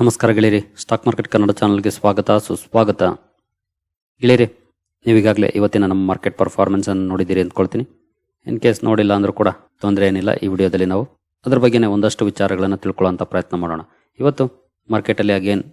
ನಮಸ್ಕಾರ ಗೆಳೆಯರಿ, stock market Kannada ಚಾನಲ್ಗೆ ಸ್ವಾಗತ, ಸುಸ್ವಾಗತ. ಗೆಳೆಯರಿ, ನೀವೀಗಾಗಲೇ ಇವತ್ತಿನ ನಮ್ಮ ಮಾರ್ಕೆಟ್ ಪರ್ಫಾರ್ಮೆನ್ಸನ್ನು ನೋಡಿದ್ದೀರಿ ಅಂದ್ಕೊಳ್ತೀನಿ. ಇನ್ ಕೇಸ್ ನೋಡಿಲ್ಲ ಅಂದರೂ ಕೂಡ ತೊಂದರೆ ಏನಿಲ್ಲ, ಈ ವಿಡಿಯೋದಲ್ಲಿ ನಾವು ಅದ್ರ ಬಗ್ಗೆನೇ ಒಂದಷ್ಟು ವಿಚಾರಗಳನ್ನು ತಿಳ್ಕೊಳ್ಳೋಂಥ ಪ್ರಯತ್ನ ಮಾಡೋಣ. ಇವತ್ತು ಮಾರ್ಕೆಟಲ್ಲಿ ಅಗೇನ್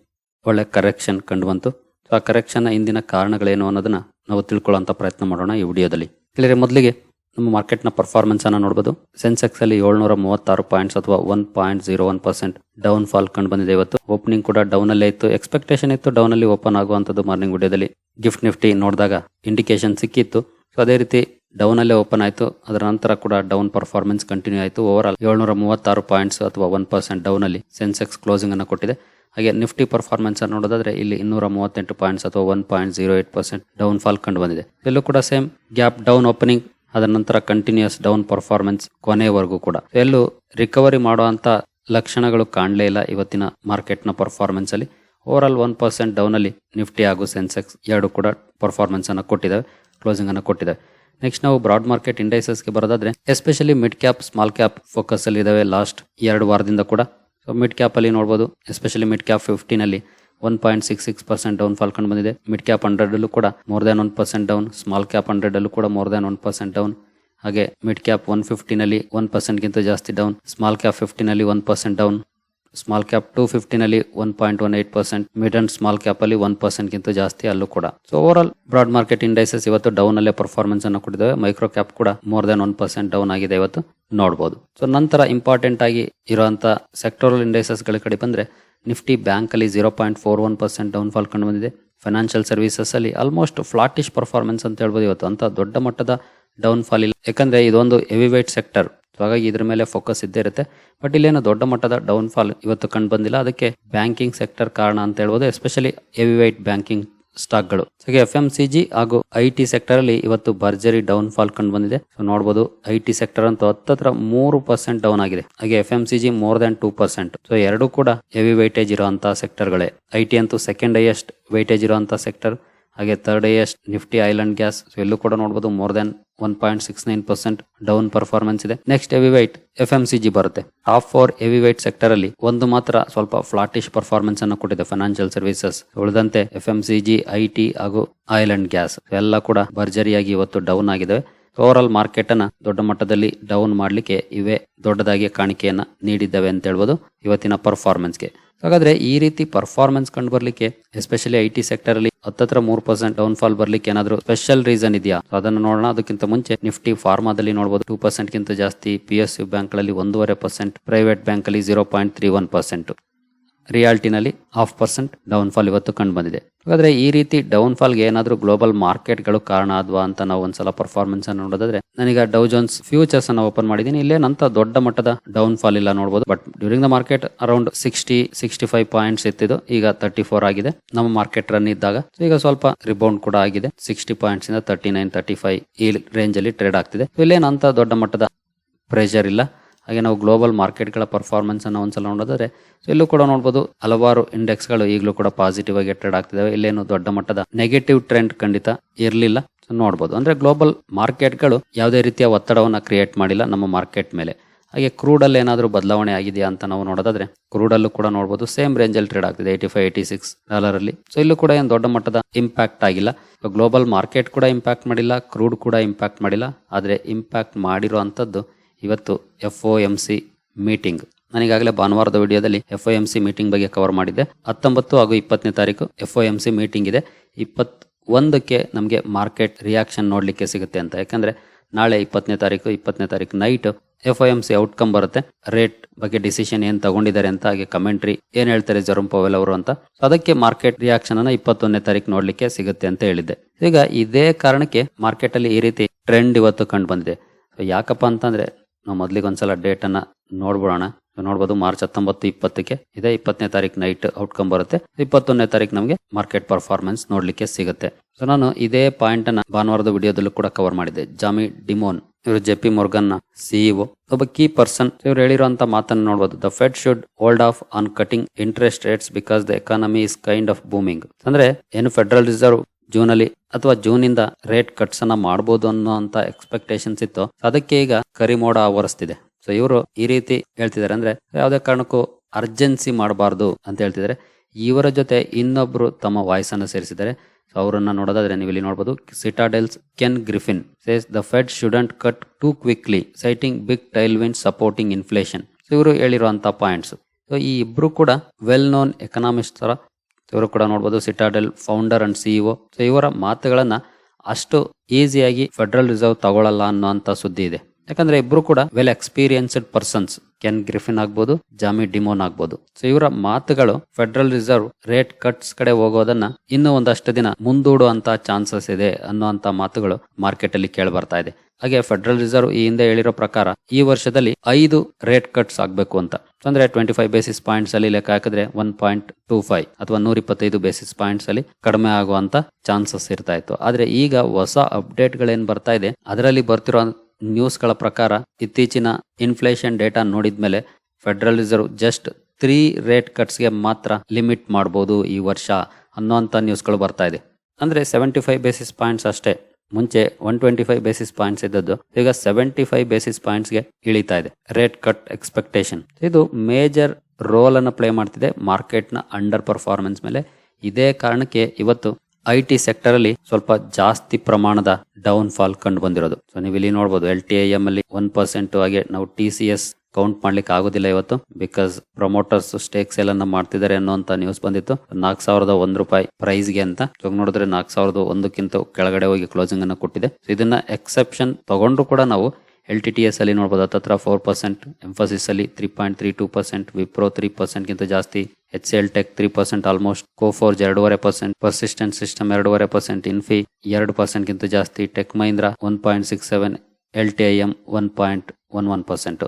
ಒಳ್ಳೆ ಕರೆಕ್ಷನ್ ಕಂಡು ಬಂತು ಆ ಕರೆಕ್ಷನ್ನ ಹಿಂದಿನ ಕಾರಣಗಳೇನು ಅನ್ನೋದನ್ನು ನಾವು ತಿಳ್ಕೊಳ್ಳೋಂಥ ಪ್ರಯತ್ನ ಮಾಡೋಣ ಈ ವಿಡಿಯೋದಲ್ಲಿ. ಗೆಳೆಯರಿ, ಮೊದಲಿಗೆ ನಮ್ಮ ಮಾರ್ಕೆಟ್ನ ಪರ್ಫಾರ್ಮೆನ್ಸ್ ಅನ್ನ ನೋಡಬಹುದು ಸೆನ್ಸೆಕ್ಸ್ ಅಲ್ಲಿ ಏಳ್ನೂರ ಮೂವತ್ತಾರು ಪಾಯಿಂಟ್ಸ್ ಅಥವಾ one point zero one percent downfall ಕಂಡು ಬಂದಿದೆ ಇವತ್ತು. ಓಪನಿಂಗ್ ಕೂಡ ಡೌನ್ ಅಲ್ಲೇ ಇತ್ತು. ಎಕ್ಸ್ಪೆಕ್ಟೇಷನ್ ಇತ್ತು ಡೌನ್ ಅಲ್ಲಿ ಓಪನ್ ಆಗುವಂತದ್ದು ಮಾರ್ನಿಂಗ್ ವಿಡಿಯೋದಲ್ಲಿ. ಗಿಫ್ಟ್ ನಿಫ್ಟಿ ನೋಡಿದಾಗ ಇಂಡಿಕೇಶನ್ ಸಿಕ್ಕಿತ್ತು. ಸೊ ಅದೇ ರೀತಿ ಡೌನ್ ಅಲ್ಲೇ ಓಪನ್ ಆಯಿತು. ಅದರ ನಂತರ ಕೂಡ ಡೌನ್ ಪರ್ಫಾರ್ಮೆನ್ಸ್ ಕಂಟಿನ್ಯೂ ಆಯಿತು. ಓವರ್ ಆಲ್ ಏಳ್ನೂರ ಮೂವತ್ತಾರು ಪಾಯಿಂಟ್ಸ್ ಅಥವಾ ಒನ್ ಪರ್ಸೆಂಟ್ ಡೌನ್ ಅಲ್ಲಿ ಸೆನ್ಸೆಕ್ಸ್ ಕ್ಲೋಸಿಂಗ್ ಅನ್ನು ಕೊಟ್ಟಿದೆ. ಹಾಗೆ ನಿಫ್ಟಿ ಪರ್ಫಾರ್ಮೆನ್ಸ್ ಅನ್ನು ನೋಡೋದಾದ್ರೆ ಇಲ್ಲಿ ಇನ್ನೂರ ಮೂವತ್ತೆಂಟು ಪಾಯಿಂಟ್ಸ್ ಅಥವಾ one point zero eight percent downfall ಕಂಡು ಬಂದಿದೆ. ಇಲ್ಲೂ ಕೂಡ ಸೇಮ್ ಗ್ಯಾಪ್ ಡೌನ್ ಓಪನಿಂಗ್ ಅದರ ನಂತರ ಕಂಟಿನ್ಯೂಸ್ ಡೌನ್ ಪರ್ಫಾರ್ಮೆನ್ಸ್ ಕೊನೆಯವರೆಗೂ ಕೂಡ. ಎಲ್ಲೂ ರಿಕವರಿ ಮಾಡುವಂತ ಲಕ್ಷಣಗಳು ಕಾಣಲೇ ಇಲ್ಲ ಇವತ್ತಿನ ಮಾರ್ಕೆಟ್ನ ಪರ್ಫಾರ್ಮೆನ್ಸ್ ಅಲ್ಲಿ. Over all one percent down ಅಲ್ಲಿ ನಿಫ್ಟಿ ಹಾಗೂ ಸೆನ್ಸೆಕ್ಸ್ ಎರಡು ಕೂಡ ಪರ್ಫಾರ್ಮೆನ್ಸ್ ಅನ್ನು ಕೊಟ್ಟಿದ್ದಾವೆ ಕ್ಲೋಸಿಂಗ್ ಅನ್ನು ಕೊಟ್ಟಿದ್ದಾವೆ ನೆಕ್ಸ್ಟ್ ನಾವು ಬ್ರಾಡ್ ಮಾರ್ಕೆಟ್ ಇಂಡೈಸಸ್ಗೆ ಬರೋದಾದ್ರೆ especially mid cap small cap focus ಅಲ್ಲಿ ಇದಾವೆ ಲಾಸ್ಟ್ ಎರಡು ವಾರದಿಂದ ಕೂಡ. ಸೊ ಮಿಡ್ ಕ್ಯಾಪ್ ಅಲ್ಲಿ ನೋಡಬಹುದು ಎಸ್ಪೆಷಲಿ ಮಿಡ್ ಕ್ಯಾಪ್ ಫಿಫ್ಟೀನ್ ಅಲ್ಲಿ one point six six percent downfall ಕಂಡು ಬಂದಿದೆ. ಮಿಡ್ ಕ್ಯಾಪ್ ಹಂಡ್ರೆಡ್ ಅಲ್ಲೂ ಕೂಡ more than one percent down small cap hundred ಅಲ್ಲೂ ಕೂಡ more than one percent down ಹಾಗೆ ಮಿಡ್ ಕ್ಯಾಪ್ ಒನ್ ಫಿಫ್ಟಿನಲ್ಲಿ ಒನ್ ಪರ್ಸೆಂಟ್ಗಿಂತ ಜಾಸ್ತಿ down small cap ಫಿಫ್ಟಿನಲ್ಲಿ one percent down small cap two ಫಿಫ್ಟಿನಲ್ಲಿ one point one eight percent mid and small cap ಅಲ್ಲಿ one ಪರ್ಸೆಂಟ್ಗಿಂತ ಜಾಸ್ತಿ ಅಲ್ಲೂ ಕೂಡ. So overall broad market indices ಇವತ್ತು ಡೌನ್ ಅಲ್ಲೇ ಪರ್ಫಾರ್ಮೆನ್ಸ್ ಅನ್ನು ಕೊಟ್ಟಿದ್ದಾವೆ. ಮೈಕ್ರೋ ಕ್ಯಾಪ್ ಕೂಡ more than one percent down ಆಗಿದೆ ಇವತ್ತು ನೋಡಬಹುದು ಸೊ ನಂತರ ಇಂಪಾರ್ಟೆಂಟ್ ಆಗಿ ಇರುವಂತಹ ಸೆಕ್ಟೋರಲ್ ಇಂಡೈಸಸ್ಗಳ ಕಡೆ ಬಂದ್ರೆ ನಿಫ್ಟಿ ಬ್ಯಾಂಕಲ್ಲಿ zero point four one percent downfall ಕಂಡು ಬಂದಿದೆ. ಫೈನಾನ್ಷಿಯಲ್ ಸರ್ವಿಸಸ್ ಅಲ್ಲಿ ಆಲ್ಮೋಸ್ಟ್ ಫ್ಲಾಟಿಶ್ ಪರ್ಫಾರ್ಮೆನ್ಸ್ ಅಂತ ಹೇಳ್ಬೋದು. ಇವತ್ತು ಅಂತ ದೊಡ್ಡ ಮಟ್ಟದ ಡೌನ್ ಫಾಲ್ ಇಲ್ಲ. ಯಾಕಂದರೆ ಇದೊಂದು ಹೆವಿ ವೈಟ್ ಸೆಕ್ಟರ್ ಹಾಗಾಗಿ ಇದ್ರ ಮೇಲೆ ಫೋಕಸ್ ಇದ್ದೇ ಇರುತ್ತೆ. ಬಟ್ ಇಲ್ಲೇನು ದೊಡ್ಡ ಮಟ್ಟದ ಡೌನ್ ಫಾಲ್ ಇವತ್ತು ಕಂಡು ಬಂದಿಲ್ಲ. ಅದಕ್ಕೆ ಬ್ಯಾಂಕಿಂಗ್ ಸೆಕ್ಟರ್ ಕಾರಣ ಅಂತ ಹೇಳ್ಬೋದು. ಎಸ್ಪೆಷಲಿ ಹೆವಿ ವೈಟ್ ಬ್ಯಾಂಕಿಂಗ್ ಸ್ಟಾಕ್ಗಳು. ಹಾಗೆ ಎಫ್ ಎಂ ಸಿ ಜಿ ಹಾಗೂ ಐ ಟಿ ಸೆಕ್ಟರ್ ಅಲ್ಲಿ ಇವತ್ತು ಭರ್ಜರಿ ಡೌನ್ ಫಾಲ್ ಕಂಡು ಬಂದಿದೆ. ಸೊ ನೋಡಬಹುದು ಐ ಟಿ ಸೆಕ್ಟರ್ ಅಂತೂ ಹತ್ತತ್ರ ಮೂರು ಪರ್ಸೆಂಟ್ ಡೌನ್ ಆಗಿದೆ. ಹಾಗೆ F M C G more than two percent. So ಎರಡು ಕೂಡ ಹೆವಿ ವೈಟೇಜ್ ಇರುವಂತಹ ಸೆಕ್ಟರ್ಗಳೇ. ಐ ಟಿ ಅಂತೂ ಸೆಕೆಂಡ್ ಹೈಯೆಸ್ಟ್ ವೈಟೇಜ್ ಇರುವಂತಹ ಸೆಕ್ಟರ್. ಹಾಗೆ third highest Nifty oil and gas ಎಲ್ಲೂ ಕೂಡ ನೋಡಬಹುದು more than one point six nine percent down performance ಇದೆ. Next heavy weight F M C G ಬರುತ್ತೆ. Of four heavy weight sector ಅಲ್ಲಿ ಒಂದು ಮಾತ್ರ ಸ್ವಲ್ಪ ಫ್ಲಾಟಿಶ್ ಪರ್ಫಾರ್ಮೆನ್ಸ್ ಅನ್ನು ಕೊಟ್ಟಿದೆ ಫೈನಾನ್ಷಿಯಲ್ ಸರ್ವಿಸಸ್ ಉಳಿದಂತೆ F M C G I T ಹಾಗೂ ಐಲ್ಯಾಂಡ್ ಗ್ಯಾಸ್ ಎಲ್ಲ ಕೂಡ ಭರ್ಜರಿಯಾಗಿ ಇವತ್ತು ಡೌನ್ ಆಗಿದೆ ಓವರ್ ಆಲ್ ಮಾರ್ಕೆಟ್ ಅನ್ನ ದೊಡ್ಡ ಮಟ್ಟದಲ್ಲಿ ಡೌನ್ ಮಾಡಲಿಕ್ಕೆ ಇವೇ ದೊಡ್ಡದಾಗಿ ಕಾಣಿಕೆಯನ್ನ ನೀಡಿದ್ದಾವೆ ಅಂತ ಹೇಳ್ಬೋದು. ಇವತ್ತಿನ ಪರ್ಫಾರ್ಮೆನ್ಸ್ಗೆ ಹಾಗಾದ್ರೆ ಈ ರೀತಿ ಪರ್ಫಾರ್ಮೆನ್ಸ್ ಕಂಡು ಬರ್ಲಿಕ್ಕೆ ಎಸ್ಪೆಷಲಿ ಐ ಟಿ ಸೆಕ್ಟರ್ ಅಲ್ಲಿ ಹತ್ತತ್ರ ಮೂರು ಪರ್ಸೆಂಟ್ ಡೌನ್ ಫಾಲ್ ಬರ್ಲಿಕ್ಕೆ ಏನಾದ್ರು ಸ್ಪೆಷಲ್ ರೀಸನ್ ಇದೆಯಾ? ಅದನ್ನ ನೋಡೋಣ. ಅದಕ್ಕಿಂತ ಮುಂಚೆ ನಿಫ್ಟಿ ಫಾರ್ಮಾದಲ್ಲಿ ನೋಡಬಹುದು ಟೂ ಪರ್ಸೆಂಟ್ ಗಿಂತ ಜಾಸ್ತಿ ಪಿ ಎಸ್ ಯು ಬ್ಯಾಂಕ್ಗಳಲ್ಲಿ ಒಂದೂವರೆ ಪರ್ಸೆಂಟ್ ಪ್ರೈವೇಟ್ ಬ್ಯಾಂಕ್ ಅಲ್ಲಿ zero point three one percent ರಿಯಾಲ್ಟಿನಲ್ಲಿ half percent down fall ಇವತ್ತು ಕಂಡು ಬಂದಿದೆ ಹಾಗಾದ್ರೆ ಈ ರೀತಿ ಡೌನ್ ಫಾಲ್ಗೆ ಏನಾದರೂ ಗ್ಲೋಬಲ್ ಮಾರ್ಕೆಟ್ಗಳು ಕಾರಣ ಆದ್ವಾ ಅಂತ ನಾವು ಒಂದ್ಸಲ ಪರ್ಫಾರ್ಮೆನ್ಸ್ ಅನ್ನು ನೋಡೋದಾದ್ರೆ, ನನಗೆ ಡೌ ಜೋನ್ಸ್ ಫ್ಯೂಚರ್ಸ್ ಅನ್ನು ಓಪನ್ ಮಾಡಿದ್ದೀನಿ ಇಲ್ಲೇನಂತ ದೊಡ್ಡ ಮಟ್ಟದ ಡೌನ್ ಫಾಲ್ ಇಲ್ಲ ನೋಡಬಹುದು but during the market around sixty sixty five points ಇತ್ತಿದ್ದು ಈಗ ತರ್ಟಿ ಫೋರ್ ಆಗಿದೆ. ನಮ್ಮ ಮಾರ್ಕೆಟ್ ರನ್ ಇದ್ದಾಗ ಈಗ ಸ್ವಲ್ಪ ರಿಬೌಂಡ್ ಕೂಡ ಆಗಿದೆ. ಸಿಕ್ಸ್ಟಿ ಪಾಯಿಂಟ್ಸ್ ಇಂದ ತರ್ಟಿ ನೈನ್ ತರ್ಟಿ ಫೈವ್ ಈ ರೇಂಜ್ ಅಲ್ಲಿ ಟ್ರೇಡ್ ಆಗ್ತಿದೆ. ಇಲ್ಲೇನಂತ ದೊಡ್ಡ ಮಟ್ಟದ ಪ್ರೆಷರ್ ಇಲ್ಲ. ಹಾಗೆ ನಾವು ಗ್ಲೋಬಲ್ ಮಾರ್ಕೆಟ್ಗಳ ಪರ್ಫಾರ್ಮೆನ್ಸನ್ನು ಒಂದ್ಸಲ ನೋಡೋದಾದ್ರೆ ಸೊ ಇಲ್ಲೂ ಕೂಡ ನೋಡ್ಬೋದು ಹಲವಾರು ಇಂಡೆಕ್ಸ್ಗಳು ಈಗಲೂ ಕೂಡ ಪಾಸಿಟಿವ್ ಆಗಿ ಟ್ರೇಡ್ ಆಗ್ತಿದಾವೆ. ಇಲ್ಲೇನು ದೊಡ್ಡ ಮಟ್ಟದ ನೆಗೆಟಿವ್ ಟ್ರೆಂಡ್ ಖಂಡಿತ ಇರಲಿಲ್ಲ. ನೋಡ್ಬೋದು. ಅಂದರೆ ಗ್ಲೋಬಲ್ ಮಾರ್ಕೆಟ್ಗಳು ಯಾವುದೇ ರೀತಿಯ ಒತ್ತಡವನ್ನು ಕ್ರಿಯೇಟ್ ಮಾಡಿಲ್ಲ ನಮ್ಮ ಮಾರ್ಕೆಟ್ ಮೇಲೆ. ಹಾಗೆ ಕ್ರೂಡಲ್ಲಿ ಏನಾದರೂ ಬದಲಾವಣೆ ಆಗಿದೆಯಾ ಅಂತ ನಾವು ನೋಡೋದಾದ್ರೆ ಕ್ರೂಡಲ್ಲೂ ಕೂಡ ನೋಡ್ಬೋದು ಸೇಮ್ ರೇಂಜಲ್ಲಿ ಟ್ರೇಡ್ ಆಗ್ತಿದೆ eighty five eighty six dollar ಅಲ್ಲಿ. ಸೊ ಇಲ್ಲೂ ಕೂಡ ಏನು ದೊಡ್ಡ ಮಟ್ಟದ ಇಂಪ್ಯಾಕ್ಟ್ ಆಗಿಲ್ಲ. ಗ್ಲೋಬಲ್ ಮಾರ್ಕೆಟ್ ಕೂಡ ಇಂಪ್ಯಾಕ್ಟ್ ಮಾಡಿಲ್ಲ ಕ್ರೂಡ್ ಕೂಡ ಇಂಪ್ಯಾಕ್ಟ್ ಮಾಡಿಲ್ಲ. ಆದರೆ ಇಂಪ್ಯಾಕ್ಟ್ ಮಾಡಿರುವಂತದ್ದು ಇವತ್ತು F O M C meeting ನನಗಾಗಲೇ ಭಾನುವಾರದ ವಿಡಿಯೋದಲ್ಲಿ F O M C meeting ಬಗ್ಗೆ ಕವರ್ ಮಾಡಿದ್ದೆ. ಹತ್ತೊಂಬತ್ತು ಹಾಗೂ ಇಪ್ಪತ್ತನೇ ತಾರೀಕು F O M C meeting ಇದೆ. ಇಪ್ಪತ್ ಒಂದಕ್ಕೆ ನಮಗೆ ಮಾರ್ಕೆಟ್ ರಿಯಾಕ್ಷನ್ ನೋಡಲಿಕ್ಕೆ ಸಿಗುತ್ತೆ ಅಂತ. ಯಾಕಂದ್ರೆ ನಾಳೆ ಇಪ್ಪತ್ತನೇ ತಾರೀಕು ಇಪ್ಪತ್ತನೇ ತಾರೀಕು night F I M C outcome ಬರುತ್ತೆ. ರೇಟ್ ಬಗ್ಗೆ ಡಿಸಿಷನ್ ಏನು ತಗೊಂಡಿದ್ದಾರೆ ಅಂತ, ಹಾಗೆ ಕಮೆಂಟ್ರಿ ಏನು ಹೇಳ್ತಾರೆ ಜರುಮ್ ಪವೆಲ್ ಅವರು ಅಂತ. ಅದಕ್ಕೆ ಮಾರ್ಕೆಟ್ ರಿಯಾಕ್ಷನ್ ಅನ್ನ ಇಪ್ಪತ್ತೊಂದನೇ ತಾರೀಕು ನೋಡಲಿಕ್ಕೆ ಸಿಗುತ್ತೆ ಅಂತ ಹೇಳಿದ್ದೆ. ಈಗ ಇದೇ ಕಾರಣಕ್ಕೆ ಮಾರ್ಕೆಟ್ ಅಲ್ಲಿ ಈ ರೀತಿ ಟ್ರೆಂಡ್ ಇವತ್ತು ಕಂಡು ಬಂದಿದೆ. ಯಾಕಪ್ಪ ಅಂತಂದ್ರೆ ನಾವು ಮೊದಲಿಗೆ ಒಂದ್ಸಲ ಡೇಟ್ ಅನ್ನ ನೋಡ್ಬಿಡೋಣ. ನೋಡ್ಬೋದು ಮಾರ್ಚ್ ಹತ್ತೊಂಬತ್ತು ಇಪ್ಪತ್ತಕ್ಕೆ ಇದೇ. ಇಪ್ಪತ್ತನೇ ತಾರೀಕು ನೈಟ್ ಔಟ್ಕಮ್ ಬರುತ್ತೆ. ಇಪ್ಪತ್ತೊಂದನೇ ತಾರೀಕು ನಮಗೆ ಮಾರ್ಕೆಟ್ ಪರ್ಫಾರ್ಮೆನ್ಸ್ ನೋಡ್ಲಿಕ್ಕೆ ಸಿಗುತ್ತೆ. ಸೊ ನಾನು ಇದೇ ಪಾಯಿಂಟ್ ಅನ್ನ ಭಾನುವಾರದ ವಿಡಿಯೋದಲ್ಲೂ ಕೂಡ ಕವರ್ ಮಾಡಿದೆ ಜಾಮಿ ಡಿಮೋನ್, ಇವರು ಜೆ ಪಿ ಮೊರ್ಗನ್ ಸಿಇಒ ಒಬ್ಬ ಕೀ ಪರ್ಸನ್ ಇವ್ರು ಹೇಳಿರುವಂತ ಮಾತನ್ನು ನೋಡಬಹುದು the Fed should hold off on cutting interest rates because the economy is kind of booming ಅಂದ್ರೆ ಏನು ಫೆಡರಲ್ ರಿಸರ್ವ್ ಜೂನ್ ಅಲ್ಲಿ ಅಥವಾ ಜೂನ್ ಇಂದ ರೇಟ್ ಕಟ್ಸ್ ಅನ್ನ ಮಾಡಬಹುದು ಅನ್ನೋಂತ ಎಕ್ಸ್ಪೆಕ್ಟೇಷನ್ಸ್ ಇತ್ತು ಅದಕ್ಕೆ ಈಗ ಕರಿಮೋಡ ಆವರಿಸ್ತಿದೆ. ಸೊ ಇವರು ಈ ರೀತಿ ಹೇಳ್ತಿದ್ದಾರೆ. ಅಂದ್ರೆ ಯಾವುದೇ ಕಾರಣಕ್ಕೂ ಅರ್ಜೆನ್ಸಿ ಮಾಡಬಾರ್ದು ಅಂತ ಹೇಳ್ತಿದ್ದಾರೆ. ಇವರ ಜೊತೆ ಇನ್ನೊಬ್ರು ತಮ್ಮ ವಾಯ್ಸ್ ಅನ್ನು ಸೇರಿಸಿದ್ದಾರೆ. ಸೊ ಅವರನ್ನ ನೋಡೋದಾದ್ರೆ ನೀವು ಇಲ್ಲಿ ನೋಡಬಹುದು Citadel's Ken Griffin says the Fed shouldn't cut too quickly citing big tailwinds supporting inflation so ಇವರು ಹೇಳಿರುವಂತಹ ಪಾಯಿಂಟ್ಸ್ ಸೊ ಈ ಇಬ್ರು ಕೂಡ ವೆಲ್ ನೋನ್ ಎಕನಾಮಿಸ್ಟ್ ತರ ಇವರು ಕೂಡ ನೋಡ್ಬೋದು Citadel founder and CEO so ಇವರ ಮಾತುಗಳನ್ನ ಅಷ್ಟು ಈಸಿಯಾಗಿ ಫೆಡರಲ್ ರಿಸರ್ವ್ ತಗೊಳ್ಳಲ್ಲ ಅನ್ನೋಂಥ ಸುದ್ದಿ ಇದೆ. ಯಾಕಂದ್ರೆ ಇಬ್ರು ಕೂಡ well experienced persons Ken Griffin ಆಗ್ಬೋದು ಜಾಮಿ ಡಿಮೋನ್ ಆಗ್ಬೋದು. ಸೊ ಇವರ ಮಾತುಗಳು ಫೆಡರಲ್ ರಿಸರ್ವ್ ರೇಟ್ ಕಟ್ಸ್ ಕಡೆ ಹೋಗೋದನ್ನ ಇನ್ನೂ ಒಂದಷ್ಟು ದಿನ ಮುಂದೂಡುವಂತ ಚಾನ್ಸಸ್ ಇದೆ ಅನ್ನುವಂತ ಮಾತುಗಳು ಮಾರ್ಕೆಟ್ ಅಲ್ಲಿ ಕೇಳಿ ಬರ್ತಾ ಇದೆ. ಹಾಗೆ ಫೆಡರಲ್ ರಿಸರ್ವ್ ಈ ಹಿಂದೆ ಹೇಳಿರೋ ಪ್ರಕಾರ ಈ ವರ್ಷದಲ್ಲಿ ಐದು ರೇಟ್ ಕಟ್ಸ್ ಆಗಬೇಕು ಅಂತ. ಅಂದ್ರೆ ಟ್ವೆಂಟಿ ಫೈವ್ ಬೇಸಿಸ್ ಪಾಯಿಂಟ್ಸ್ ಅಲ್ಲಿ ಲೆಕ್ಕ ಹಾಕಿದ್ರೆ ಒನ್ ಪಾಯಿಂಟ್ ಟೂ ಫೈವ್ ಅಥವಾ ನೂರ ಇಪ್ಪತ್ತೈದು ಬೇಸಿಸ್ ಪಾಯಿಂಟ್ಸ್ ಅಲ್ಲಿ ಕಡಿಮೆ ಆಗುವಂತ ಚಾನ್ಸಸ್ ಇರ್ತಾ ಇತ್ತು. ಆದ್ರೆ ಈಗ ಹೊಸ ಅಪ್ಡೇಟ್ ಗಳೇನ್ ಬರ್ತಾ ಇದೆ. ಅದರಲ್ಲಿ ಬರ್ತಿರೋ ನ್ಯೂಸ್ಗಳ ಪ್ರಕಾರ ಇತ್ತೀಚಿನ ಇನ್ಫ್ಲೇಷನ್ ಡೇಟಾ ನೋಡಿದ್ಮೇಲೆ federal reserve just three rate ಕಟ್ಸ್ಗೆ ಮಾತ್ರ ಲಿಮಿಟ್ ಮಾಡಬಹುದು ಈ ವರ್ಷ ಅನ್ನೋಂಥ ನ್ಯೂಸ್ಗಳು ಬರ್ತಾ ಇದೆ. ಅಂದ್ರೆ ಸೆವೆಂಟಿ ಫೈವ್ ಬೇಸಿಸ್ ಪಾಯಿಂಟ್ಸ್ ಅಷ್ಟೇ. ಮುಂಚೆ one twenty five basis points ಇದ್ದದ್ದು, ಈಗ ಸೆವೆಂಟಿ ಫೈವ್ ಬೇಸಿಸ್ ಪಾಯಿಂಟ್ಸ್ಗೆ ಇಳಿತಾ ಇದೆ. ರೇಟ್ ಕಟ್ ಎಕ್ಸ್ಪೆಕ್ಟೇಷನ್ ಇದು ಮೇಜರ್ ರೋಲ್ ಅನ್ನು ಪ್ಲೇ ಮಾಡ್ತಿದೆ. ಮಾರ್ಕೆಟ್ನ ಅಂಡರ್ ಪರ್ಫಾರ್ಮೆನ್ಸ್ ಮೇಲೆ. ಇದೇ ಕಾರಣಕ್ಕೆ ಇವತ್ತು ಐ ಟಿ ಸೆಕ್ಟರ್ ಅಲ್ಲಿ ಸ್ವಲ್ಪ ಜಾಸ್ತಿ ಪ್ರಮಾಣದ ಡೌನ್ ಫಾಲ್ ಕಂಡು ಬಂದಿರೋದು. ಸೊ ನೀವು ಇಲ್ಲಿ ನೋಡಬಹುದು ಎಲ್ ಟಿ ಐ ಎಂ ಅಲ್ಲಿ ಒನ್ ಪರ್ಸೆಂಟ್ ಹಾಗೆ ನಾವು ಟಿ ಸಿ ಎಸ್ ಕೌಂಟ್ ಮಾಡ್ಲಿಕ್ಕೆ ಆಗೋದಿಲ್ಲ ಇವತ್ತು ಬಿಕಾಸ್ ಪ್ರಮೋಟರ್ಸ್ ಸ್ಟೇಕ್ ಸೇಲ್ ಅನ್ನ ಮಾಡ್ತಿದ್ದಾರೆ ಅನ್ನೋಂತ ನ್ಯೂಸ್ ಬಂದಿತ್ತು. ನಾಲ್ಕು ಸಾವಿರದ ಒಂದ್ ರೂಪಾಯಿ ಪ್ರೈಸ್ಗೆ ಅಂತ ನೋಡಿದ್ರೆ ನಾಲ್ಕು ಸಾವಿರದ ಒಂದಕ್ಕಿಂತ ಕೆಳಗಡೆ ಹೋಗಿ ಕ್ಲೋಸಿಂಗ್ ಅನ್ನು ಕೊಟ್ಟಿದೆ. ಇದನ್ನ ಎಕ್ಸೆಪ್ಷನ್ ತಗೊಂಡ್ರು ಕೂಡ ನಾವು ಎಲ್ ಟಿ ಟಿ ಎಸ್ ಅಲ್ಲಿ ನೋಡಬಹುದು ಹತ್ತತ್ರ ಫೋರ್ ಪರ್ಸೆಂಟ್ ಎಂಫೋಸಿಸ್ ಅಲ್ಲಿ three point three two percent Wipro three percent ಗಿಂತ ಜಾಸ್ತಿ H L tech three percent almost Coforge ಎರಡೂವರೆ ಪರ್ಸೆಂಟ್ ಪರ್ಸಿಸ್ಟೆಂಟ್ ಸಿಸ್ಟಮ್ ಎರಡೂವರೆ ಪರ್ಸೆಂಟ್ ಇನ್ಫಿ ಎರಡು ಪರ್ಸೆಂಟ್ ಗಿಂತ ಜಾಸ್ತಿ tech Mahindra one point six seven L T I M one point one one percent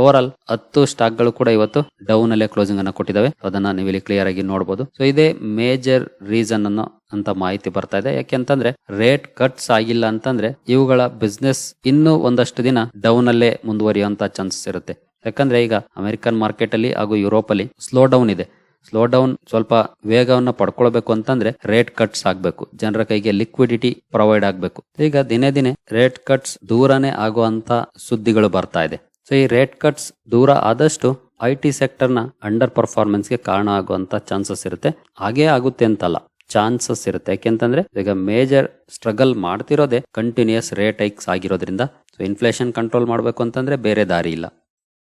overall ಹತ್ತು ಸ್ಟಾಕ್ಗಳು ಕೂಡ ಇವತ್ತು ಡೌನ್ ಅಲ್ಲೇ ಕ್ಲೋಸಿಂಗ್ ಅನ್ನ ಕೊಟ್ಟಿದ್ದಾವೆ ಅದನ್ನ ನೀವು ಇಲ್ಲಿ ಕ್ಲಿಯರ್ ಆಗಿ ನೋಡಬಹುದು ಸೊ ಇದೇ ಮೇಜರ್ ರೀಸನ್ ಅನ್ನೋ ಅಂತ ಮಾಹಿತಿ ಬರ್ತಾ ಇದೆ. ಯಾಕೆಂತಂದ್ರೆ ರೇಟ್ ಕಟ್ಸ್ ಆಗಿಲ್ಲ ಅಂತಂದ್ರೆ, ಇವುಗಳ ಬಿಸ್ನೆಸ್ ಇನ್ನೂ ಒಂದಷ್ಟು ದಿನ ಡೌನ್ ಅಲ್ಲೇ ಮುಂದುವರಿಯುವಂತ ಚಾನ್ಸಸ್ ಇರುತ್ತೆ. ಯಾಕಂದ್ರೆ ಈಗ ಅಮೆರಿಕನ್ ಮಾರ್ಕೆಟ್ ಅಲ್ಲಿ ಹಾಗೂ ಯುರೋಪ್ ಅಲ್ಲಿ ಸ್ಲೋ ಡೌನ್ ಇದೆ. ಸ್ಲೋ ಡೌನ್ ಸ್ವಲ್ಪ ವೇಗವನ್ನು ಪಡ್ಕೊಳ್ಬೇಕು ಅಂತಂದ್ರೆ ರೇಟ್ ಕಟ್ಸ್ ಆಗ್ಬೇಕು. ಜನರ ಕೈಗೆ ಲಿಕ್ವಿಡಿಟಿ ಪ್ರೊವೈಡ್ ಆಗ್ಬೇಕು. ಈಗ ದಿನೇ ದಿನೇ ರೇಟ್ ಕಟ್ಸ್ ದೂರನೇ ಆಗುವಂತ ಸುದ್ದಿಗಳು ಬರ್ತಾ ಇದೆ. ಸೊ ಈ ರೇಟ್ ಕಟ್ಸ್ ದೂರ ಆದಷ್ಟು ಐ ಟಿ ಸೆಕ್ಟರ್ನ ಅಂಡರ್ ಪರ್ಫಾರ್ಮೆನ್ಸ್ಗೆ ಕಾರಣ ಆಗುವಂತ ಚಾನ್ಸಸ್ ಇರುತ್ತೆ. ಹಾಗೇ ಆಗುತ್ತೆ ಅಂತಲ್ಲ ಚಾನ್ಸಸ್ ಇರುತ್ತೆ. ಯಾಕೆಂತಂದ್ರೆ ಈಗ ಮೇಜರ್ ಸ್ಟ್ರಗಲ್ ಮಾಡ್ತಿರೋದೇ ಕಂಟಿನ್ಯೂಸ್ ರೇಟ್ ಐಕ್ಸ್ ಆಗಿರೋದ್ರಿಂದ. ಸೊ ಇನ್ಫ್ಲೇಷನ್ ಕಂಟ್ರೋಲ್ ಮಾಡಬೇಕು ಅಂತಂದ್ರೆ ಬೇರೆ ದಾರಿ ಇಲ್ಲ.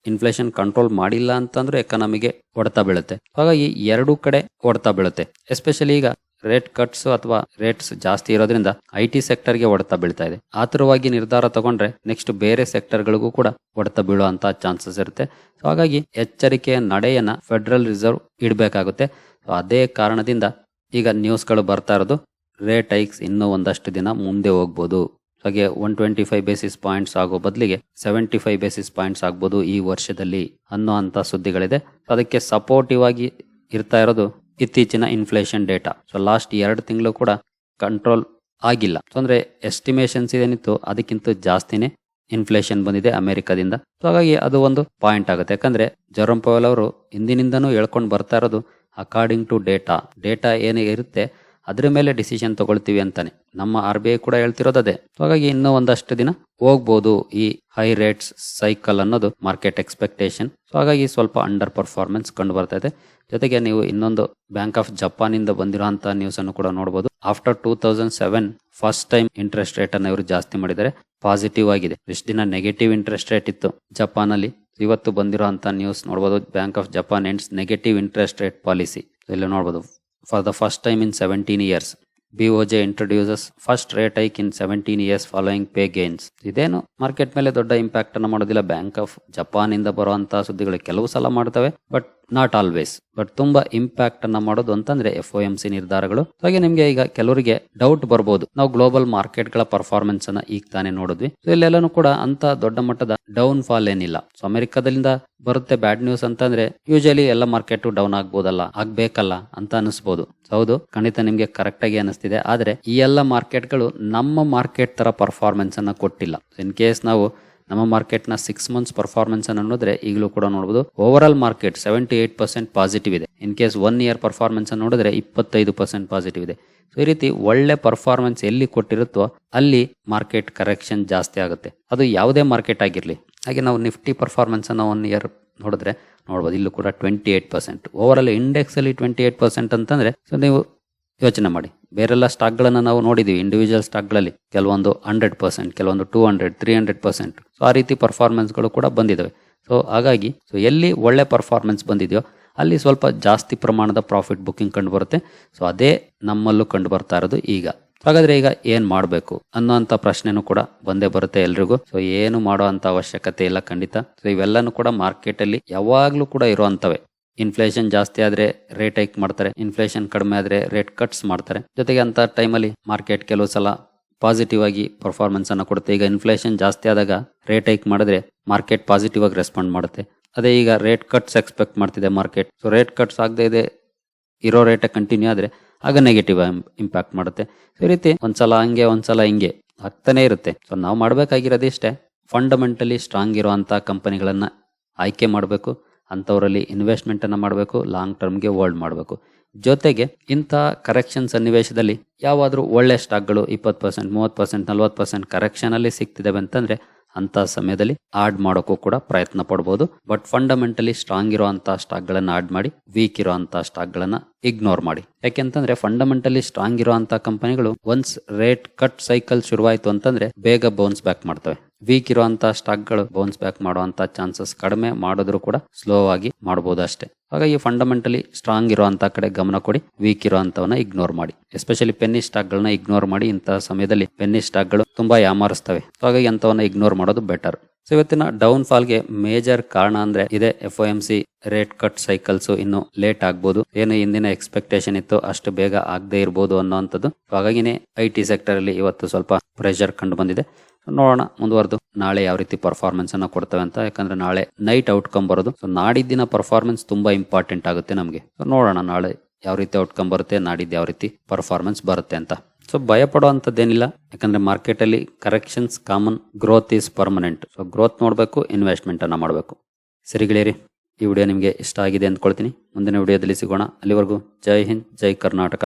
ಇನ್ಫ್ಲೇಷನ್ ಕಂಟ್ರೋಲ್ ಮಾಡಿಲ್ಲ ಅಂತಂದ್ರೆ ಎಕಾನಮಿಗೆ ಹೊಡೆತ ಬೀಳುತ್ತೆ. ಹಾಗಾಗಿ ಎರಡೂ ಕಡೆ ಹೊಡೆತ ಬೀಳುತ್ತೆ. ಎಸ್ಪೆಷಲಿ ಈಗ ರೇಟ್ ಕಟ್ಸ್ ಅಥವಾ ರೇಟ್ಸ್ ಜಾಸ್ತಿ ಇರೋದ್ರಿಂದ ಐ ಟಿ ಸೆಕ್ಟರ್ಗೆ ಹೊಡೆತ ಬೀಳ್ತಾ ಇದೆ. ಆತುರವಾಗಿ ನಿರ್ಧಾರ ತಗೊಂಡ್ರೆ ನೆಕ್ಸ್ಟ್ ಬೇರೆ ಸೆಕ್ಟರ್ಗಳಿಗೂ ಕೂಡ ಹೊಡೆತ ಬೀಳುವಂತ ಚಾನ್ಸಸ್ ಇರುತ್ತೆ. ಸೊ ಹಾಗಾಗಿ ಎಚ್ಚರಿಕೆಯ ನಡೆಯನ್ನ ಫೆಡರಲ್ ರಿಸರ್ವ್ ಇಡಬೇಕಾಗುತ್ತೆ. ಸೊ ಅದೇ ಕಾರಣದಿಂದ ಈಗ ನ್ಯೂಸ್ಗಳು ಬರ್ತಾ ಇರೋದು. ರೇಟ್ ಐಕ್ಸ್ ಇನ್ನೂ ಒಂದಷ್ಟು ದಿನ ಮುಂದೆ ಹೋಗ್ಬೋದು. ಹಾಗೆ one twenty five basis points ಆಗೋ ಬದಲಿಗೆ ಸೆವೆಂಟಿ ಫೈವ್ ಬೇಸಿಸ್ ಪಾಯಿಂಟ್ಸ್ ಆಗ್ಬೋದು ಈ ವರ್ಷದಲ್ಲಿ ಅನ್ನೋ ಅಂತ ಸುದ್ದಿಗಳಿದೆ. ಅದಕ್ಕೆ ಸಪೋರ್ಟಿವ್ ಆಗಿ ಇರ್ತಾ ಇರೋದು ಇತ್ತೀಚಿನ ಇನ್ಫ್ಲೇಷನ್ ಡೇಟಾ ಸೊ ಲಾಸ್ಟ್ ಎರಡು ತಿಂಗಳು ಕೂಡ ಕಂಟ್ರೋಲ್ ಆಗಿಲ್ಲ. ಸೊ ಅಂದರೆ ಎಸ್ಟಿಮೇಷನ್ಸ್ ಏನಿತ್ತು, ಅದಕ್ಕಿಂತ ಜಾಸ್ತಿನೇ ಇನ್ಫ್ಲೇಷನ್ ಬಂದಿದೆ ಅಮೆರಿಕದಿಂದ. ಸೊ ಹಾಗಾಗಿ ಅದು ಒಂದು ಪಾಯಿಂಟ್ ಆಗುತ್ತೆ. ಯಾಕಂದ್ರೆ ಜರೋಮ್ ಪವೆಲ್ ಅವರು ಹಿಂದಿನಿಂದನೂ ಹೇಳ್ಕೊಂಡು ಬರ್ತಾ ಇರೋದು ಅಕಾರ್ಡಿಂಗ್ ಟು ಡೇಟಾ ಡೇಟಾ ಏನೇ ಇರುತ್ತೆ, ಅದ್ರ ಮೇಲೆ ಡಿಸಿಷನ್ ತಗೊಳ್ತೀವಿ ಅಂತಾನೆ. ನಮ್ಮ ಆರ್ ಬಿ ಐ ಕೂಡ ಹೇಳ್ತಿರೋದು ಅದೇ. ಹಾಗಾಗಿ ಇನ್ನೂ ಒಂದಷ್ಟು ದಿನ ಹೋಗ್ಬೋದು ಈ ಹೈ ರೇಟ್ಸ್ ಸೈಕಲ್ ಅನ್ನೋದು ಮಾರ್ಕೆಟ್ ಎಕ್ಸ್ಪೆಕ್ಟೇಷನ್ ಸೊ ಹಾಗಾಗಿ ಸ್ವಲ್ಪ ಅಂಡರ್ ಪರ್ಫಾರ್ಮೆನ್ಸ್ ಕಂಡು ಬರ್ತಾ ಇದೆ. ಜೊತೆಗೆ ನೀವು ಇನ್ನೊಂದು ಬ್ಯಾಂಕ್ ಆಫ್ ಜಪಾನ್ ಇಂದ ಬಂದಿರುವಂತಹ ನ್ಯೂಸ್ ಅನ್ನು ಕೂಡ ನೋಡಬಹುದು after two thousand seven first time interest rate ಅನ್ನು ಇವರು ಜಾಸ್ತಿ ಮಾಡಿದರೆ ಪಾಸಿಟಿವ್ ಆಗಿದೆ. ಇಷ್ಟು ದಿನ ನೆಗೆಟಿವ್ ಇಂಟ್ರೆಸ್ಟ್ ರೇಟ್ ಇತ್ತು ಜಪಾನ್ ಅಲ್ಲಿ ಇವತ್ತು ಬಂದಿರುವಂತಹ ನ್ಯೂಸ್ ನೋಡಬಹುದು bank of Japan ends negative interest rate policy ಇಲ್ಲಿ ನೋಡಬಹುದು for the first time in seventeen years BOJ introduces first rate hike in seventeen years following pay gains ಇದೇನು market ಮೇಲೆ ದೊಡ್ಡ ಇಂಪ್ಯಾಕ್ಟ್ ಅನ್ನು ಮಾಡೋದಿಲ್ಲ. ಬ್ಯಾಂಕ್ ಆಫ್ ಜಪಾನ್ ಇಂದ ಬರುವಂತಹ ಸುದ್ದಿಗಳು ಕೆಲವು ಸಲ ಮಾಡ್ತವೆ. ಬಟ್ ನಾಟ್ ಆಲ್ವೇಸ್ ಬಟ್ ತುಂಬಾ ಇಂಪ್ಯಾಕ್ಟ್ ಅನ್ನ ಮಾಡೋದು ಅಂತಂದ್ರೆ ಎಫ್ ಒ ಎಂ ಸಿ ನಿರ್ಧಾರಗಳು. ಹಾಗೆ ನಿಮ್ಗೆ ಈಗ ಕೆಲವರಿಗೆ ಡೌಟ್ ಬರ್ಬೋದು. ನಾವು ಗ್ಲೋಬಲ್ ಮಾರ್ಕೆಟ್ಗಳ ಪರ್ಫಾರ್ಮೆನ್ಸ್ ಅನ್ನ ಈಗ ತಾನೇ ನೋಡಿದ್ವಿ. ಸೊ ಇಲ್ಲೆಲ್ಲಾನು ಕೂಡ ಅಂತ ದೊಡ್ಡ ಮಟ್ಟದ ಡೌನ್ ಫಾಲ್ ಏನಿಲ್ಲ. ಸೊ ಅಮೆರಿಕದಿಂದ ಬರುತ್ತೆ ಬ್ಯಾಡ್ ನ್ಯೂಸ್ ಅಂತಂದ್ರೆ ಯೂಶಲಿ ಎಲ್ಲ ಮಾರ್ಕೆಟ್ ಡೌನ್ ಆಗ್ಬೋದಲ್ಲ, ಆಗ್ಬೇಕಲ್ಲ ಅಂತ ಅನಿಸ್ಬೋದು. ಹೌದು, ಖಂಡಿತ ನಿಮ್ಗೆ ಕರೆಕ್ಟ್ ಆಗಿ ಅನಿಸ್ತಿದೆ. ಆದ್ರೆ ಈ ಎಲ್ಲ ಮಾರ್ಕೆಟ್ಗಳು ನಮ್ಮ ಮಾರ್ಕೆಟ್ ತರ ಪರ್ಫಾರ್ಮೆನ್ಸ್ ಅನ್ನ ಕೊಟ್ಟಿಲ್ಲ. ಇನ್ ಕೇಸ್ ನಾವು ನಮ್ಮ ಮಾರ್ಕೆಟ್ನ ಸಿಕ್ಸ್ ಮಂತ್ಸ್ ಪರ್ಫಾರ್ಮೆನ್ಸ್ ಅನ್ನು ನೋಡಿದ್ರೆ ಈಗಲೂ ಕೂಡ ನೋಡಬಹುದು overall market seventy eight percent positive ಇದೆ. In case one year performance ಅನ್ನು ನೋಡಿದ್ರೆ ಇಪ್ಪತ್ತೈದು ಪರ್ಸೆಂಟ್ ಪಾಸಿಟಿವ್ ಇದೆ. ಸೊ ಈ ರೀತಿ ಒಳ್ಳೆ ಪರ್ಫಾರ್ಮೆನ್ಸ್ ಎಲ್ಲಿ ಕೊಟ್ಟಿರುತ್ತೋ ಅಲ್ಲಿ ಮಾರ್ಕೆಟ್ ಕರೆಕ್ಷನ್ ಜಾಸ್ತಿ ಆಗುತ್ತೆ. ಅದು ಯಾವುದೇ ಮಾರ್ಕೆಟ್ ಆಗಿರಲಿ. ಹಾಗೆ ನಾವು ನಿಫ್ಟಿ ಪರ್ಫಾರ್ಮೆನ್ಸ್ ಅನ್ನು ಒನ್ ಇಯರ್ ನೋಡಿದ್ರೆ ನೋಡ್ಬೋದು. ಇಲ್ಲೂ ಕೂಡ twenty eight percent overall index ಅಲ್ಲಿ ಟ್ವೆಂಟಿ ಏಟ್ ಪರ್ಸೆಂಟ್ ಅಂತಂದ್ರೆ ಸೊ ನೀವು ಯೋಚನೆ ಮಾಡಿ. ಬೇರೆಲ್ಲ ಸ್ಟಾಕ್ಗಳನ್ನು ನಾವು ನೋಡಿದ್ದೀವಿ ಇಂಡಿವಿಜುವಲ್ ಸ್ಟಾಕ್ಗಳಲ್ಲಿ. ಕೆಲವೊಂದು ಹಂಡ್ರೆಡ್ ಪರ್ಸೆಂಟ್ ಕೆಲವೊಂದು two hundred three hundred percent so ಆ ರೀತಿ ಪರ್ಫಾರ್ಮೆನ್ಸ್ಗಳು ಕೂಡ ಬಂದಿದ್ದಾವೆ ಸೊ ಹಾಗಾಗಿ ಸೊ ಎಲ್ಲಿ ಒಳ್ಳೆ ಪರ್ಫಾರ್ಮೆನ್ಸ್ ಬಂದಿದೆಯೋ, ಅಲ್ಲಿ ಸ್ವಲ್ಪ ಜಾಸ್ತಿ ಪ್ರಮಾಣದ ಪ್ರಾಫಿಟ್ ಬುಕ್ಕಿಂಗ್ ಕಂಡು ಬರುತ್ತೆ ಸೊ ಅದೇ ನಮ್ಮಲ್ಲೂ ಕಂಡು ಬರ್ತಾ ಇರೋದು ಈಗ. ಹಾಗಾದ್ರೆ ಈಗ ಏನು ಮಾಡಬೇಕು ಅನ್ನೋಂಥ ಪ್ರಶ್ನೆನೂ ಕೂಡ ಬಂದೇ ಬರುತ್ತೆ ಎಲ್ರಿಗೂ. ಸೊ ಏನು ಮಾಡೋ ಅಂತ ಅವಶ್ಯಕತೆ ಇಲ್ಲ ಖಂಡಿತ. ಸೊ ಇವೆಲ್ಲನೂ ಕೂಡ ಮಾರ್ಕೆಟ್ ಅಲ್ಲಿ ಯಾವಾಗ್ಲೂ ಕೂಡ ಇರುವಂತವೆ. ಇನ್ಫ್ಲೇಷನ್ ಜಾಸ್ತಿ ಆದ್ರೆ ರೇಟ್ ಹೈಕ್ ಮಾಡ್ತಾರೆ. ಇನ್ಫ್ಲೇಷನ್ ಕಡಿಮೆ ಆದ್ರೆ ರೇಟ್ ಕಟ್ಸ್ ಮಾಡ್ತಾರೆ. ಜೊತೆಗೆ ಅಂತ ಟೈಮಲ್ಲಿ ಮಾರ್ಕೆಟ್ ಕೆಲವು ಸಲ ಪಾಸಿಟಿವ್ ಆಗಿ ಪರ್ಫಾರ್ಮೆನ್ಸ್ ಅನ್ನ ಕೊಡುತ್ತೆ. ಈಗ ಇನ್ಫ್ಲೇಷನ್ ಜಾಸ್ತಿ ಆದಾಗ ರೇಟ್ ಹೈಕ್ ಮಾಡಿದ್ರೆ ಮಾರ್ಕೆಟ್ ಪಾಸಿಟಿವ್ ಆಗಿ ರೆಸ್ಪಾಂಡ್ ಮಾಡುತ್ತೆ. ಅದೇ ಈಗ ರೇಟ್ ಕಟ್ಸ್ ಎಕ್ಸ್ಪೆಕ್ಟ್ ಮಾಡ್ತಿದೆ ಮಾರ್ಕೆಟ್ ಸೊ ರೇಟ್ ಕಟ್ಸ್ ಆಗದೆ ಇದೆ, ಇರೋ ರೇಟ್ ಕಂಟಿನ್ಯೂ ಆದ್ರೆ ಆಗ ನೆಗೆಟಿವ್ ಇಂಪ್ಯಾಕ್ಟ್ ಮಾಡುತ್ತೆ. ಈ ರೀತಿ ಒಂದ್ಸಲ ಹಂಗೆ, ಒಂದ್ಸಲ ಹಿಂಗೆ ಆಗ್ತಾನೆ ಇರುತ್ತೆ. ಸೊ ನಾವು ಮಾಡಬೇಕಾಗಿರೋದಿಷ್ಟೇ ಫಂಡಮೆಂಟಲಿ ಸ್ಟ್ರಾಂಗ್ ಇರುವಂತಹ ಕಂಪನಿಗಳನ್ನ ಆಯ್ಕೆ ಮಾಡಬೇಕು. ಅಂಥವರಲ್ಲಿ ಇನ್ವೆಸ್ಟ್ಮೆಂಟನ್ನು ಮಾಡಬೇಕು ಲಾಂಗ್ ಟರ್ಮ್ಗೆ ಹೋಲ್ಡ್ ಮಾಡಬೇಕು. ಜೊತೆಗೆ ಇಂಥ ಕರೆಕ್ಷನ್ ಸನ್ನಿವೇಶದಲ್ಲಿ ಯಾವಾದರೂ ಒಳ್ಳೆ ಸ್ಟಾಕ್ಗಳು ಇಪ್ಪತ್ತು ಪರ್ಸೆಂಟ್ ಮೂವತ್ತು ಪರ್ಸೆಂಟ್ ನಲ್ವತ್ತು ಪರ್ಸೆಂಟ್ ಕರೆಕ್ಷನಲ್ಲಿ ಸಿಗ್ತಿದ್ದಾವೆ ಅಂತಂದ್ರೆ ಅಂತ ಸಮಯದಲ್ಲಿ ಆಡ್ ಮಾಡೋಕ್ಕೂ ಕೂಡ ಪ್ರಯತ್ನ ಪಡ್ಬೋದು. ಬಟ್ ಫಂಡಮೆಂಟಲಿ ಸ್ಟ್ರಾಂಗ್ ಇರುವಂಥ ಸ್ಟಾಕ್ಗಳನ್ನು ಆಡ್ ಮಾಡಿ ವೀಕ್ ಇರುವಂಥ ಸ್ಟಾಕ್ಗಳನ್ನು ಇಗ್ನೋರ್ ಮಾಡಿ. ಯಾಕೆಂತಂದ್ರೆ ಫಂಡಮೆಂಟಲಿ ಸ್ಟ್ರಾಂಗ್ ಇರುವಂತಹ ಕಂಪನಿಗಳು ಒನ್ಸ್ ರೇಟ್ ಕಟ್ ಸೈಕಲ್ ಶುರುವಾಯಿತು ಅಂತಂದ್ರೆ ಬೇಗ ಬೌನ್ಸ್ ಬ್ಯಾಕ್ ಮಾಡ್ತವೆ. ವೀಕ್ ಇರುವಂತಹ ಸ್ಟಾಕ್ಗಳು ಬೌನ್ಸ್ ಬ್ಯಾಕ್ ಮಾಡುವಂತ ಚಾನ್ಸಸ್ ಕಡಿಮೆ ಮಾಡಿದ್ರು ಕೂಡ ಸ್ಲೋ ಆಗಿ ಮಾಡಬಹುದು ಅಷ್ಟೇ. ಹಾಗಾಗಿ ಫಂಡಮೆಂಟಲಿ ಸ್ಟ್ರಾಂಗ್ ಇರುವಂತ ಕಡೆ ಗಮನ ಕೊಡಿ ವೀಕ್ ಇರುವಂತವನ್ನ ಇಗ್ನೋರ್ ಮಾಡಿ. ಎಸ್ಪೆಷಲಿ ಪೆನ್ನಿ ಸ್ಟಾಕ್ ಗಳನ್ನ ಇಗ್ನೋರ್ ಮಾಡಿ. ಇಂತಹ ಸಮಯದಲ್ಲಿ ಪೆನ್ನಿ ಸ್ಟಾಕ್ಗಳು ತುಂಬಾ ಯಾಮಾರಿಸ್ತವೆ. ಹಾಗಾಗಿ ಅಂತವನ್ನ ಇಗ್ನೋರ್ ಮಾಡೋದು ಬೆಟರ್ ಸೊ ಇವತ್ತಿನ ಡೌನ್ ಫಾಲ್ಗೆ ಮೇಜರ್ ಕಾರಣ ಅಂದ್ರೆ ಇದೆ F M C rate cut cycles ಇನ್ನು ಲೇಟ್ ಆಗ್ಬೋದು. ಏನು ಹಿಂದಿನ ಎಕ್ಸ್ಪೆಕ್ಟೇಷನ್ ಇತ್ತು ಅಷ್ಟು ಬೇಗ ಆಗದೆ ಇರಬಹುದು ಅನ್ನೋಂಥದ್ದು. ಹಾಗಾಗಿನೇ ಐ ಟಿ ಸೆಕ್ಟರ್ ಅಲ್ಲಿ ಇವತ್ತು ಸ್ವಲ್ಪ ಪ್ರೆಷರ್ ಕಂಡು ಬಂದಿದೆ. ನೋಡೋಣ ಮುಂದುವರೆದು. ನಾಳೆ ಯಾವ ರೀತಿ ಪರ್ಫಾರ್ಮೆನ್ಸ್ ಅನ್ನ ಕೊಡ್ತವೆ ಅಂತ. ಯಾಕಂದ್ರೆ ನಾಳೆ ನೈಟ್ ಔಟ್ಕಮ್ ಬರೋದು. ಸೊ ನಾಡಿದ್ದಿನ ಪರ್ಫಾರ್ಮೆನ್ಸ್ ತುಂಬಾ ಇಂಪಾರ್ಟೆಂಟ್ ಆಗುತ್ತೆ ನಮಗೆ. ನೋಡೋಣ ನಾಳೆ ಯಾವ ರೀತಿ ಔಟ್ಕಮ್ ಬರುತ್ತೆ, ನಾಡಿದ್ದು ಯಾವ ರೀತಿ ಪರ್ಫಾರ್ಮೆನ್ಸ್ ಬರುತ್ತೆ ಅಂತ. ಸೊ ಭಯ ಯಾಕಂದ್ರೆ ಮಾರ್ಕೆಟ್ ಅಲ್ಲಿ corrections common growth is permanent so growth ನೋಡಬೇಕು ಇನ್ವೆಸ್ಟ್ಮೆಂಟ್ ಅನ್ನ ಮಾಡಬೇಕು. ಸರಿ ಗೆಳೆಯರಿ, ಈ ವಿಡಿಯೋ ನಿಮಗೆ ಇಷ್ಟ ಆಗಿದೆ ಅಂದ್ಕೊಳ್ತೀನಿ. ಮುಂದಿನ ವಿಡಿಯೋದಲ್ಲಿ ಸಿಗೋಣ. ಅಲ್ಲಿವರೆಗೂ ಜೈ ಹಿಂದ್, ಜೈ ಕರ್ನಾಟಕ.